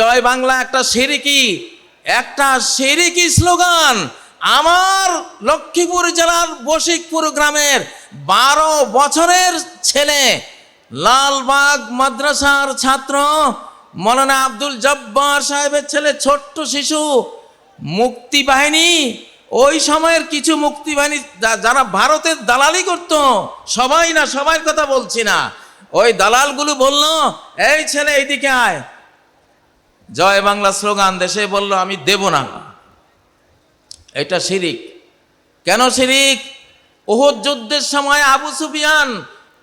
জয় বাংলা, একটা সিরিকি একটা সিরিকি স্লোগান? আমার লক্ষ্মীপুর জেলার বশিকপুর গ্রামের বারো বছরের ছেলে, লালবাগ মাদ্রাসার ছাত্র, মৌলানা আব্দুল জব্বার সাহেবের ছেলে, ছোট্ট শিশু, মুক্তি বাহিনী। ওই সময়ের কিছু মুক্তি বাহিনী যারা ভারতের দালালি করত, সবাই না, সবার কথা বলছি না। ওই দালালগুলো বলল, এই ছেলে, এইদিকে আয়। জয় বাংলা স্লোগান দেশে বলল, আমি দেব না। এটা শিরিক। কেন শিরিক? ওহদ যুদ্ধের সময় আবু সুফিয়ান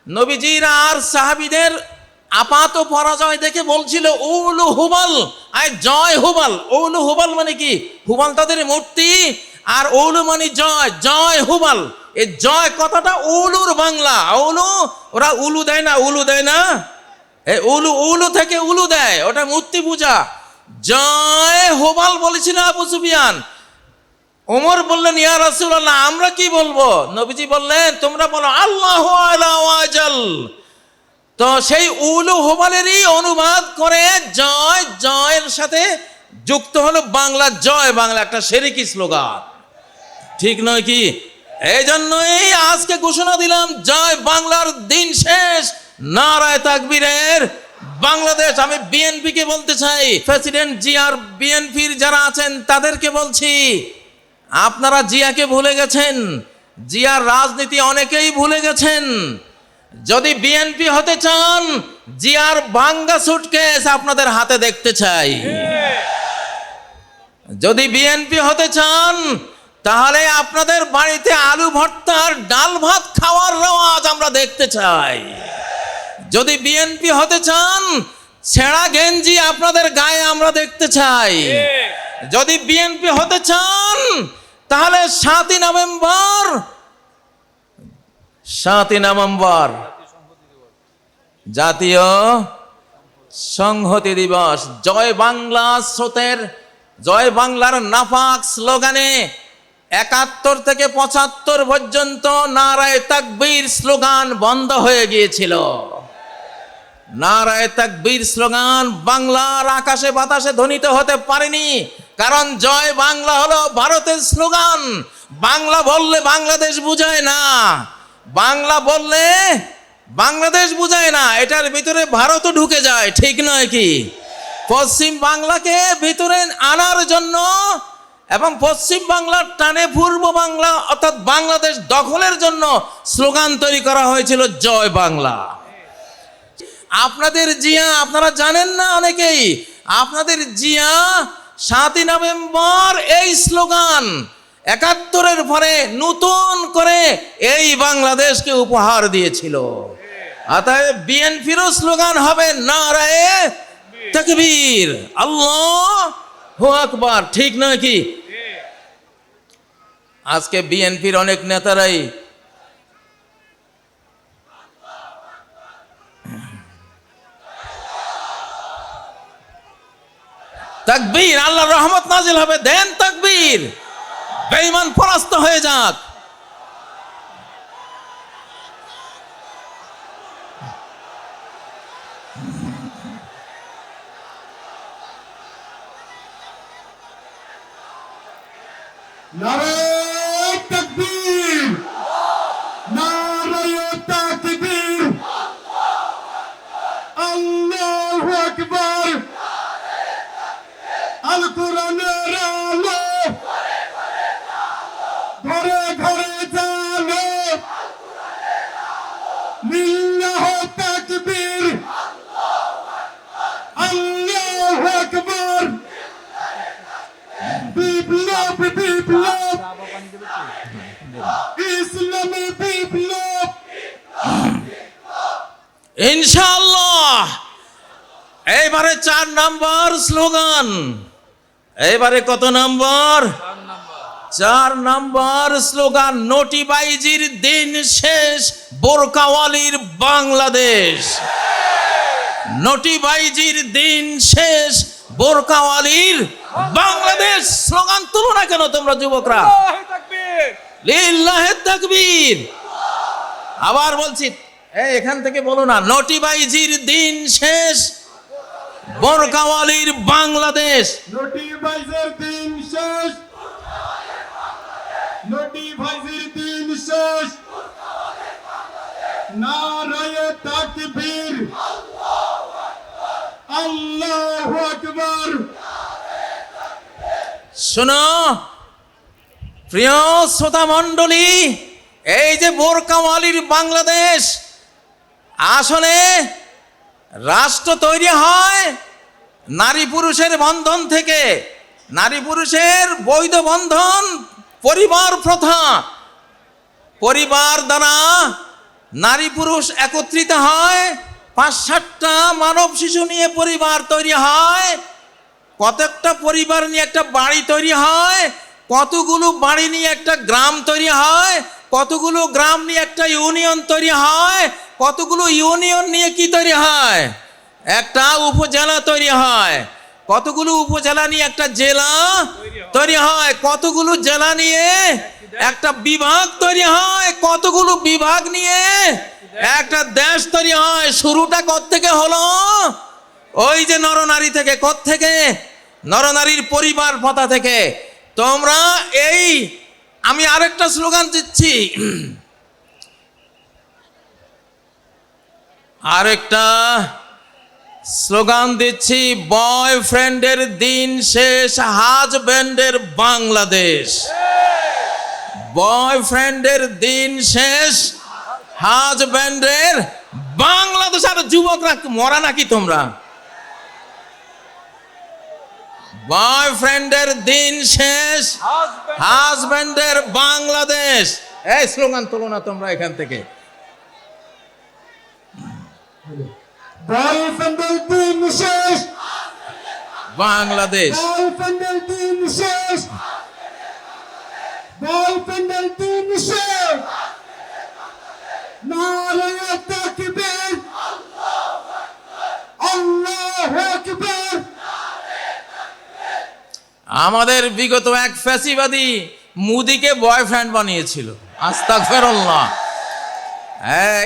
নবীজির আর সাহাবিদের আপাত পরাজয় দেখে বলছিল, উলু হুবাল। আয় জয় হুবাল। উলু হুবাল মানে কি? হুবাল তাদের মূর্তি, আর উলু মানে জয় জয় হুবাল। এই জয় কথাটা উলুর বাংলা। উলু, ওরা উলু দেয় না, উলু দেয় না। এই উলু উলু থেকে উলু দেয়, ওটা মূর্তি পূজা। জয় হোবাল বলেছিল আবু সুফিয়ান। ওমর বললেন, ইয়া রাসূলুল্লাহ, আমরা কি বলব? নবীজি বললেন, তোমরা বলো, আল্লাহ আলা ওয়াজাল। তো সেই উলু হোবালেরই অনুবাদ করে জয়, জয়ের সাথে যুক্ত হলো বাংলা, জয় বাংলা, একটা সেরিকি স্লোগান। ঠিক নয় কি? এই জন্যই আজকে ঘোষণা দিলাম, জয় বাংলার দিন শেষ। নারায় তাকবীরের বাংলাদেশ, আমি বিএনপি কে বলতে চাই। প্রেসিডেন্ট জিয়ার বিএনপির যারা আছেন, তাদেরকে বলছি, আপনারা জিয়াকে ভুলে গেছেন। জিয়ার রাজনীতি অনেকেই ভুলে গেছেন। যদি বিএনপি হতে চান, জিয়ার ভাঙ্গা সুটকেস আপনাদের হাতে দেখতে চাই। যদি বিএনপি হতে চান, তাহলে আপনাদের বাড়িতে আলু ভর্তার ডাল ভাত খাওয়ার রেওয়াজ আমরা দেখতে চাই। যদি বিএনপি হতে চান ছেঁড়া গেঞ্জি আপনাদের গায়ে আমরা দেখতে চাই। যদি বিএনপি হতে চান তাহলে সাতই নভেম্বর সাতই নভেম্বর জাতীয় সংহতি দিবস। জয় বাংলা স্রোতের জয় বাংলার নাফাক স্লোগানে একাত্তর থেকে পঁচাত্তর পর্যন্ত নারায় তাকবীর স্লোগান বন্ধ হয়ে গিয়েছিল। নারায় তাকবীর স্লোগান, বাংলার আকাশে বাতাসে ধ্বনিত হতে পারেনি। কারণ জয় বাংলা হলো ভারতের স্লোগান। বাংলা বললে বাংলাদেশ বুঝায় না। বাংলা বললে বাংলাদেশ বুঝায় না। এটার ভিতরে ভারতও ঢুকে যায়, ঠিক নয় কি? পশ্চিম বাংলাকে ভিতরে আনার জন্য এবং পশ্চিম বাংলার টানে পূর্ব বাংলা অর্থাৎ বাংলাদেশ দখলের জন্য স্লোগান তৈরি করা হয়েছিল, জয় বাংলা। আপনাদের জিয়া, আপনারা জানেন না অনেকেই? আপনাদের জিয়া, সাতই নভেম্বর এই স্লোগান, একাত্তরের পরে নতুন করে এই বাংলাদেশকে উপহার দিয়েছিল। অতএব বিএনপিরও স্লোগান হবে নারায়ে তকবীর। আল্লাহ আকবার, ঠিক নয় কি? আজকে বিএনপির অনেক নেতারাই তাকবীর আল্লাহ রহমত নাজিল হবে দেন তাকবীর। বেঈমান পরাস্ত হয়ে যাক। নারায়ণ তাকবীর নারায়ণ তাকবীর আল্লাহু আকবার আল কোরআনের আলো ঘরে ঘরে জালো লিল্লাহ তাকবীর আল্লাহু আকবার বিপ্লব বিপ্লব ইসলামী বিপ্লব ইনশাআল্লাহ। এইবারে চার নাম্বার স্লোগান। এইবারে কত নাম্বার? চার নাম্বার স্লোগান নোটিবাইজির দিন শেষ বোরকাওয়ালির বাংলাদেশ। নোটিবাইজির দিন শেষ বোরকাওয়ালির বাংলাদেশ। স্লোগান তুলো না কেন তোমরা যুবকরা? লিল্লাহে তাকবীর। আবার বলছি এখান থেকে বলো না নোটিবাইজির দিন শেষ বরকাওয়ালির বাংলাদেশ। নোটিফাইজের দিন শেষ নোটিফাইজের দিন শেষ। নারায়ে তাকবীর। আল্লাহু আকবার। শোনো প্রিয় শ্রোতা মণ্ডলী এই যে বোরকাওয়ালির বাংলাদেশ আসলে রাষ্ট্র তৈরি হয় নারী পুরুষের বন্ধন থেকে। নারী পুরুষের বৈধ বন্ধন পরিবার প্রথা। পরিবার দ্বারা নারী পুরুষ একত্রিত হয় পাঁচ সাতটা মানব শিশু নিয়ে পরিবার তৈরি হয়, কতকটা পরিবার নিয়ে একটা বাড়ি তৈরি হয়, কতগুলো বাড়ি নিয়ে একটা গ্রাম তৈরি হয়, কতগুলো গ্রাম নিয়ে একটা ইউনিয়ন তৈরি হয় কতগুলো ইউনিয়ন নিয়ে কি তৈরি হয়? একটা উপজেলা তৈরি হয়। কতগুলো উপজেলা নিয়ে একটা জেলা তৈরি হয়? কতগুলো জেলা নিয়ে একটা বিভাগ তৈরি হয়? কতগুলো বিভাগ নিয়ে একটা দেশ তৈরি হয়? শুরুটা থেকে হলো? ওই যে নরনারী থেকে থেকে নরনারীর পরিবার পথা থেকে। তোমরা এই আমি আরেকটা স্লোগান দিচ্ছি। আরেকটা স্লোগান দিচ্ছি, বয়ফ্রেন্ডের দিন শেষ হাজব্যান্ডের বাংলাদেশ। বয়ফ্রেন্ডের দিন শেষ হাজব্যান্ডের বাংলাদেশ। আর যুবকরা মরা নাকি তোমরা? বয়ফ্রেন্ডের দিন শেষ হাজব্যান্ডের বাংলাদেশ। এই স্লোগান তোলো না তোমরা এখান থেকে বয়ফ্রেন্ডের দিন শেষ বাংলাদেশ বয়ফ্রেন্ডের দিন শেষ বয়ফ্রেন্ডের দিন শেষ নারায়ে তাকবীর আল্লাহু আকবার আমাদের বিগত এক ফ্যাসিবাদী মুদিকে বয়ফ্রেন্ড বানিয়েছিল। আস্তাক ফেরল্লাহ হ্যাঁ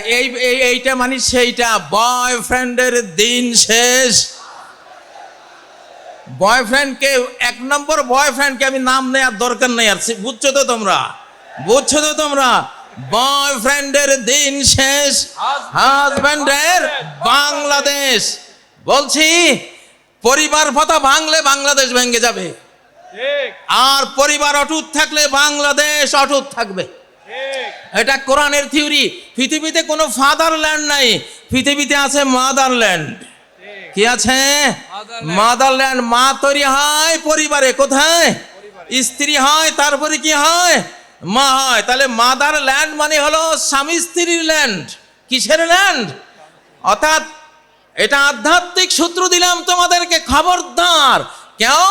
এই এই- এইটা মানে সেইটা। বয়ফ্রেন্ডের দিন শেষ। বয়ফ্রেন্ডকে এক নম্বর বয়ফ্রেন্ডকে আমি নাম নেওয়ার দরকার নেই আর বুঝছ তো তোমরা? বুঝছ তো তোমরা? বয়ফ্রেন্ডের দিন শেষ। হাজব্যান্ডের বাংলাদেশ। বলছি পরিবার ভাতা ভাঙলে বাংলাদেশ ভেঙে যাবে। আর পরিবার অটুট থাকলে বাংলাদেশ অটুট থাকবে। এটা কোরআনের থিওরি। পৃথিবীতে কোনো ফাদারল্যান্ড নাই। পৃথিবীতে আছে মাদারল্যান্ড। কি আছে? মাদারল্যান্ড। মা তৈরি হয় পরিবারে। কোথায়? স্ত্রী হয় তারপরে কি হয়? মা হয়। তাহলে মাদার ল্যান্ড মানে হলো স্বামী স্ত্রীর ল্যান্ড কিসের ল্যান্ড অর্থাৎ এটা আধ্যাত্মিক সূত্র দিলাম তোমাদেরকে খবরদার। কেউ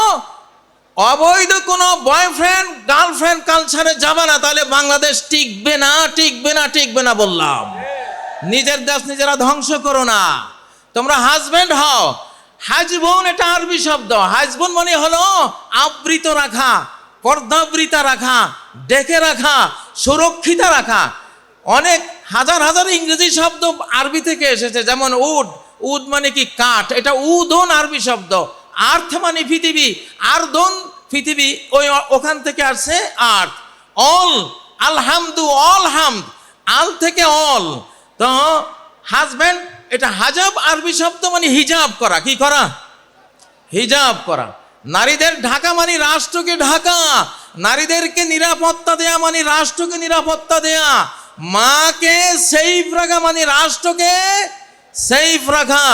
অবৈধ কোনো বয়ফ্রেন্ড গার্লফ্রেন্ড কালচারে যাবে না, তাহলে বাংলাদেশ টিকবে না টিকবে না টিকবে না বললাম। নিজের দেশ নিজেরা ধ্বংস করো না। তোমরা হাজবেন্ড হও। হাজবোন এটা আরবি শব্দ। হাজবোন মানে হলো আবৃত রাখা, পর্দাবৃতা রাখা, ডেকে রাখা, সুরক্ষিত রাখা। অনেক হাজার হাজার ইংরেজি শব্দ আরবি থেকে এসেছে, যেমন উড। উড মানে কি কাঠ। এটা উদন আরবি শব্দ। আর্থ মানে পৃথিবী, আর্দন পৃথিবী, ওই ওখান থেকে আসছে আর্থ। অল, আলহামদু অল হামদ আল থেকে অল। তো হাজব্যান্ড, এটা হাজাব আরবি শব্দ মানে হিজাব করা, কি করা? হিজাব করা। নারীদের ঢাকা মানে রাষ্ট্রকে ঢাকা, নারীদেরকে নিরাপত্তা দেয়া মানে রাষ্ট্রকে নিরাপত্তা দেয়া। মাকে সেফ রাখা মানে রাষ্ট্রকে সেফ রাখা।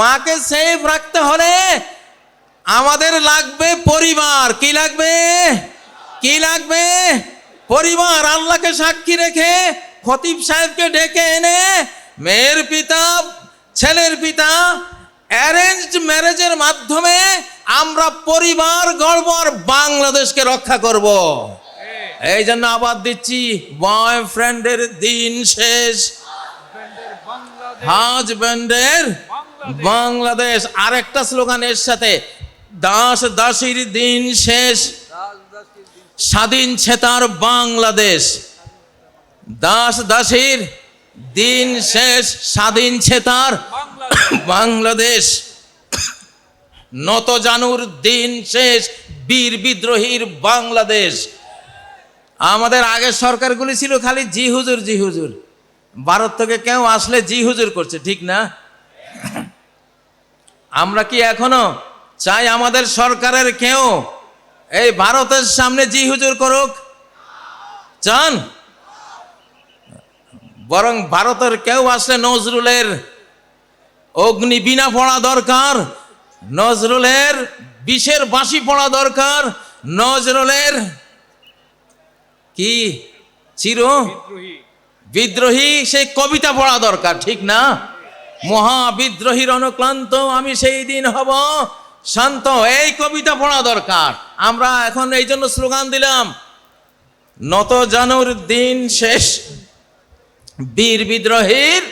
মাকে সেফ রাখতে হলে আমাদের লাগবে পরিবার। কি লাগবে? কি লাগবে? পরিবার। আল্লাহকে সাক্ষী রেখে খতিব সাহেবকে ডেকে এনে মেয়ের পিতা ছেলের পিতা অ্যারেঞ্জড ম্যারেজের মাধ্যমে আমরা পরিবার গর্ব আর বাংলাদেশকে রক্ষা করব। এই জন্য আবার দিচ্ছি বয়ফ্রেন্ডের দিন শেষ। হাজব্যান্ডের বাংলাদেশ। আরেকটা স্লোগান এর সাথে দাস দাসীর দিন শেষ, স্বাধীন ছেতার বাংলাদেশ। দাস দাসীর দিন শেষ, স্বাধীন ছেতার বাংলাদেশ। নত জানুর দিন শেষ, বীর বিদ্রোহীর বাংলাদেশ। আমাদের আগের সরকারগুলি ছিল খালি জি হুজুর জি হুজুর। ভারত থেকে কেউ আসলে জি হুজুর করছে, ঠিক না? আমরা কি এখনও চাই আমাদের সরকারের কেউ এই ভারতের সামনে জি হুজুর করুক। চান? বরং ভারতের কেউ আসলে নজরুলের অগ্নি বিনা পড়া দরকার নজরুলের বিষের বাঁশি পড়া দরকার নজরুলের কি চির? বিদ্রোহী। সেই কবিতা পড়া দরকার ঠিক না? মহা বিদ্রোহীর অনুক্লান্ত আমি সেই দিন হব শান্ত, এই কবিতা পড়া দরকার। আমরা এখন এই জন্য স্লোগান দিলাম, নত জানুর দিন শেষ, বীর বিদ্রোহীর